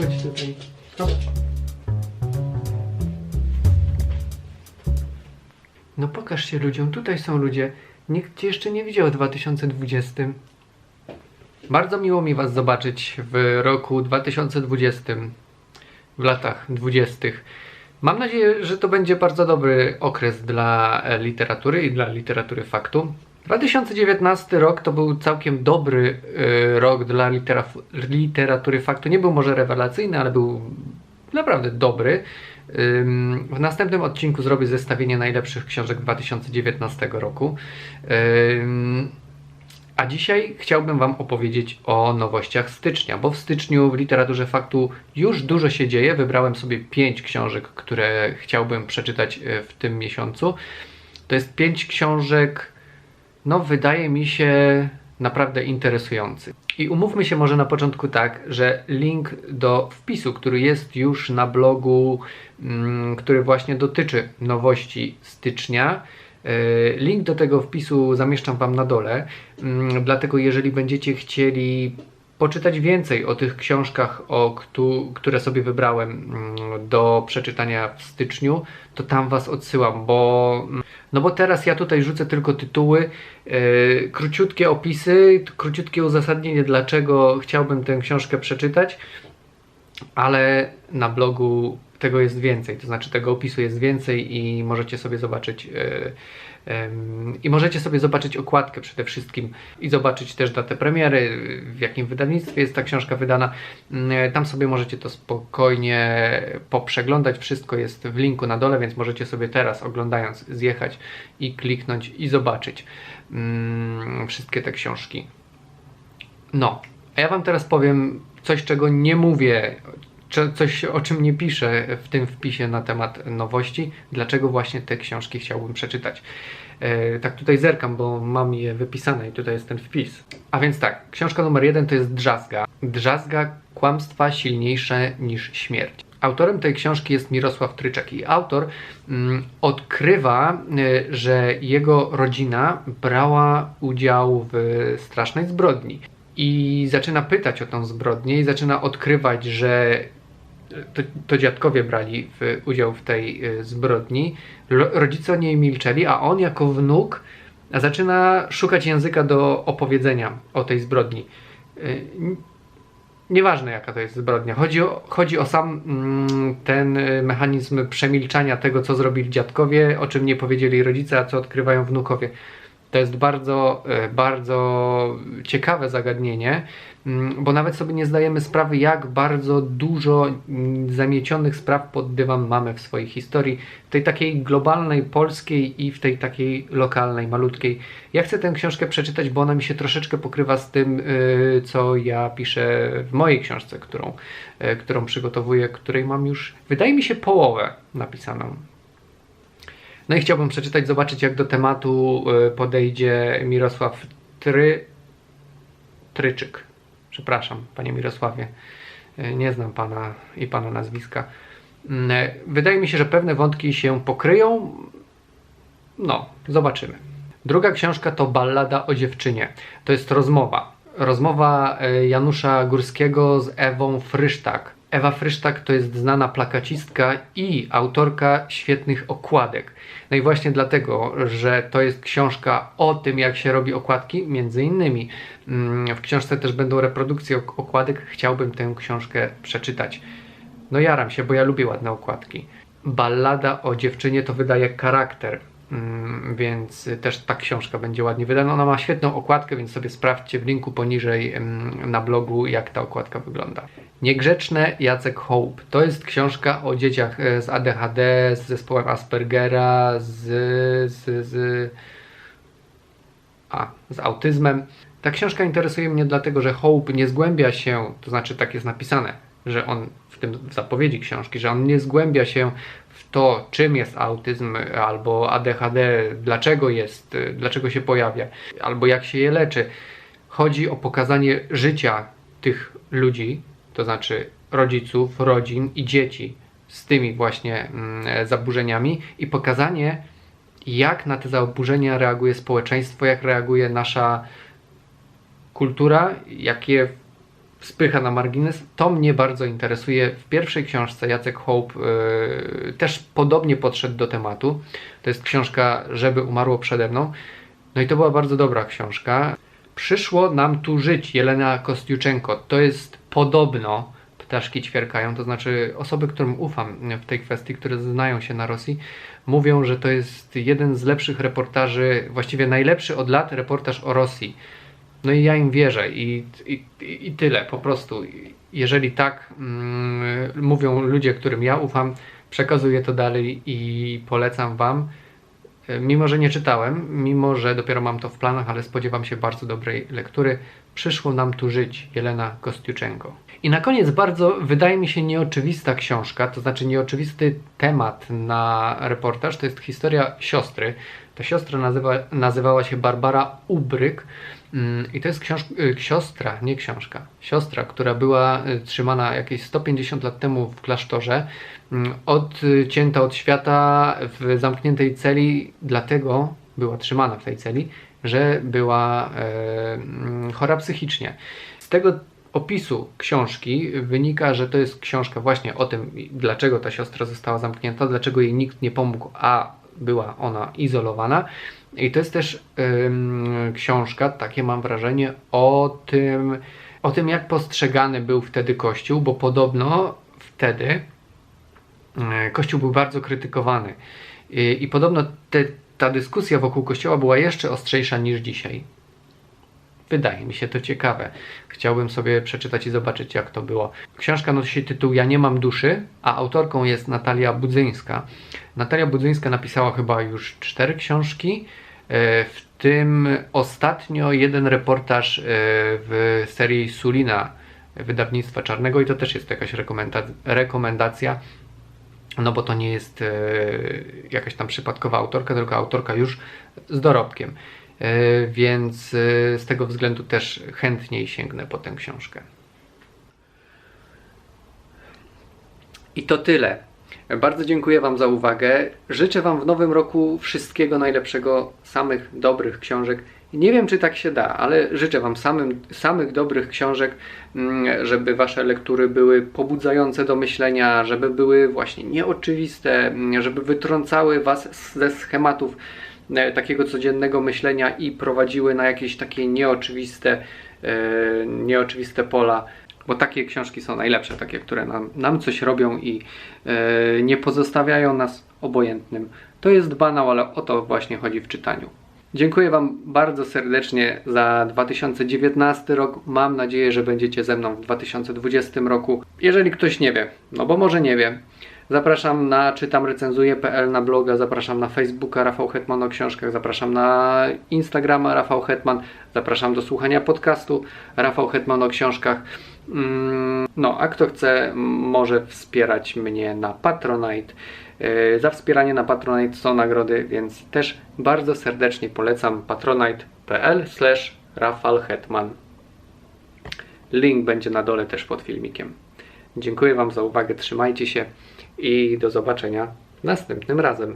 chodź tutaj. Chodź. No pokaż się ludziom, tutaj są ludzie. Nikt cię jeszcze nie widział w 2020. Bardzo miło mi Was zobaczyć w roku 2020, w latach 20. Mam nadzieję, że to będzie bardzo dobry okres dla e, literatury i dla literatury faktu. 2019 rok to był całkiem dobry e, rok dla litera- literatury faktu. Nie był może rewelacyjny, ale był naprawdę dobry. W następnym odcinku zrobię zestawienie najlepszych książek 2019 roku. A dzisiaj chciałbym Wam opowiedzieć o nowościach stycznia, bo w styczniu w literaturze faktu już dużo się dzieje. Wybrałem sobie pięć książek, które chciałbym przeczytać e, w tym miesiącu. To jest pięć książek, no wydaje mi się naprawdę interesujący. I umówmy się może na początku tak, że link do wpisu, który jest już na blogu, mm, który właśnie dotyczy nowości stycznia, e, Link do tego wpisu zamieszczam Wam na dole, mm, dlatego jeżeli będziecie chcieli poczytać więcej o tych książkach, o któ- które sobie wybrałem mm, do przeczytania w styczniu, to tam Was odsyłam, bo no bo teraz ja tutaj rzucę tylko tytuły, e, króciutkie opisy, króciutkie uzasadnienie, dlaczego chciałbym tę książkę przeczytać, ale na blogu tego jest więcej, to znaczy tego opisu jest więcej i możecie sobie zobaczyć e, i możecie sobie zobaczyć okładkę przede wszystkim i zobaczyć też datę premiery, w jakim wydawnictwie jest ta książka wydana. Mm, Tam sobie możecie to spokojnie poprzeglądać. Wszystko jest w linku na dole, więc możecie sobie teraz oglądając zjechać i kliknąć i zobaczyć mm, wszystkie te książki. No, a ja Wam teraz powiem coś, czego nie mówię, coś o czym nie piszę w tym wpisie na temat nowości, dlaczego właśnie te książki chciałbym przeczytać. E, tak tutaj zerkam, bo mam je wypisane i tutaj jest ten wpis. A więc tak, książka numer jeden to jest Drzazga. Drzazga kłamstwa silniejsze niż śmierć. Autorem tej książki jest Mirosław Tryczak i autor mm, odkrywa, y, że jego rodzina brała udział w strasznej zbrodni i zaczyna pytać o tą zbrodnię i zaczyna odkrywać, że to, to dziadkowie brali w, udział w tej y, zbrodni. Rodzice o niej milczeli, a on jako wnuk zaczyna szukać języka do opowiedzenia o tej zbrodni. Y, Nieważne jaka to jest zbrodnia. Chodzi o, chodzi o sam mm, ten y, mechanizm przemilczania tego, co zrobili dziadkowie, o czym nie powiedzieli rodzice, a co odkrywają wnukowie. To jest bardzo, y, bardzo ciekawe zagadnienie, mm, bo nawet sobie nie zdajemy sprawy, jak bardzo dużo mm, zamiecionych spraw pod dywan mamy w swojej historii, w tej takiej globalnej, polskiej i w tej takiej lokalnej, malutkiej. Ja chcę tę książkę przeczytać, bo ona mi się troszeczkę pokrywa z tym, y, co ja piszę w mojej książce, którą, y, którą przygotowuję, której mam już, wydaje mi się, połowę napisaną. No i chciałbym przeczytać, zobaczyć jak do tematu y, podejdzie Mirosław Try... Tryczyk. Przepraszam, panie Mirosławie. Y, Nie znam pana i pana nazwiska. Mm, e, Wydaje mi się, że pewne wątki się pokryją. No, zobaczymy. Druga książka to Ballada o dziewczynie. To jest rozmowa. Rozmowa e, Janusza Górskiego z Ewą Frysztak. Ewa Frysztak to jest znana plakacistka i autorka świetnych okładek. No i właśnie dlatego, że to jest książka o tym, jak się robi okładki, między innymi. mm, W książce też będą reprodukcje ok- okładek. Chciałbym tę książkę przeczytać. No jaram się, bo ja lubię ładne okładki. Ballada o dziewczynie to wydaje charakter, więc y, też ta książka będzie ładnie wydana. Ona ma świetną okładkę, więc sobie sprawdźcie w linku poniżej mm, na blogu, jak ta okładka wygląda. Niegrzeczne Jacek Hope. To jest książka o dzieciach e, z ADHD, z zespołem Aspergera, z, z, z a, z autyzmem. Ta książka interesuje mnie dlatego, że Hope nie zgłębia się, to znaczy tak jest napisane, że on w tym w zapowiedzi książki, że on nie zgłębia się to, czym jest autyzm albo ADHD, dlaczego jest, dlaczego się pojawia, albo jak się je leczy. Chodzi o pokazanie życia tych ludzi, to znaczy rodziców, rodzin i dzieci z tymi właśnie mm, zaburzeniami i pokazanie jak na te zaburzenia reaguje społeczeństwo, jak reaguje nasza kultura, jakie spycha na margines. To mnie bardzo interesuje. W pierwszej książce Jacek Hope yy, też podobnie podszedł do tematu. To jest książka Żeby umarło przede mną. No i to była bardzo dobra książka. Przyszło nam tu żyć, Jelena Kostiuczenko. To jest podobno ptaszki ćwierkają, to znaczy osoby, którym ufam w tej kwestii, które znają się na Rosji, mówią, że to jest jeden z lepszych reportaży, właściwie najlepszy od lat reportaż o Rosji. No i ja im wierzę i, i, i tyle, po prostu. Jeżeli tak mm, mówią ludzie, którym ja ufam, przekazuję to dalej i polecam Wam. Mimo, że nie czytałem, mimo, że dopiero mam to w planach, ale spodziewam się bardzo dobrej lektury. Przyszło nam tu żyć, Jelena Kostiuczenko. I na koniec bardzo, wydaje mi się, nieoczywista książka, to znaczy nieoczywisty temat na reportaż, to jest historia siostry. Ta siostra nazywa, nazywała się Barbara Ubryk i to jest y, siostra, nie książka, siostra, która była y, trzymana jakieś 150 lat temu w klasztorze, mm, odcięta od świata w zamkniętej celi, dlatego była trzymana w tej celi, że była e, mm, chora psychicznie. Z tego opisu książki wynika, że to jest książka właśnie o tym, dlaczego ta siostra została zamknięta, dlaczego jej nikt nie pomógł, a była ona izolowana. I to jest też książka, takie mam wrażenie, o tym, o tym, jak postrzegany był wtedy Kościół, bo podobno wtedy y, Kościół był bardzo krytykowany. I, i podobno te, ta dyskusja wokół Kościoła była jeszcze ostrzejsza niż dzisiaj. Wydaje mi się to ciekawe. Chciałbym sobie przeczytać i zobaczyć, jak to było. Książka nosi tytuł Ja nie mam duszy, a autorką jest Natalia Budzyńska. Natalia Budzyńska napisała chyba już cztery książki, e, w tym ostatnio jeden reportaż e, w serii Sulina wydawnictwa Czarnego i to też jest jakaś rekomendacja no bo to nie jest e, jakaś tam przypadkowa autorka, tylko autorka już z dorobkiem. E, więc e, z tego względu też chętniej sięgnę po tę książkę. I to tyle. Bardzo dziękuję Wam za uwagę. Życzę Wam w nowym roku wszystkiego najlepszego, samych dobrych książek. Nie wiem, czy tak się da, ale życzę Wam samym, samych dobrych książek, mm, żeby Wasze lektury były pobudzające do myślenia, żeby były właśnie nieoczywiste, mm, żeby wytrącały Was ze schematów takiego codziennego myślenia i prowadziły na jakieś takie nieoczywiste, e, nieoczywiste pola bo takie książki są najlepsze, takie, które nam, nam coś robią i e, nie pozostawiają nas obojętnym. To jest banał, ale o to właśnie chodzi w czytaniu. Dziękuję Wam bardzo serdecznie za 2019 rok. Mam nadzieję, że będziecie ze mną w 2020 roku. Jeżeli ktoś nie wie, no bo może nie wie, Zapraszam na czytamrecenzuje.pl na bloga, zapraszam na Facebooka Rafał Hetman o książkach, zapraszam na Instagrama Rafał Hetman, zapraszam do słuchania podcastu Rafał Hetman o książkach. Mm, no, a kto chce, może wspierać mnie na Patronite. E, za wspieranie na Patronite są nagrody, więc też bardzo serdecznie polecam patronite.pl Rafał Hetman. Link będzie na dole też pod filmikiem. Dziękuję Wam za uwagę, trzymajcie się i do zobaczenia następnym razem.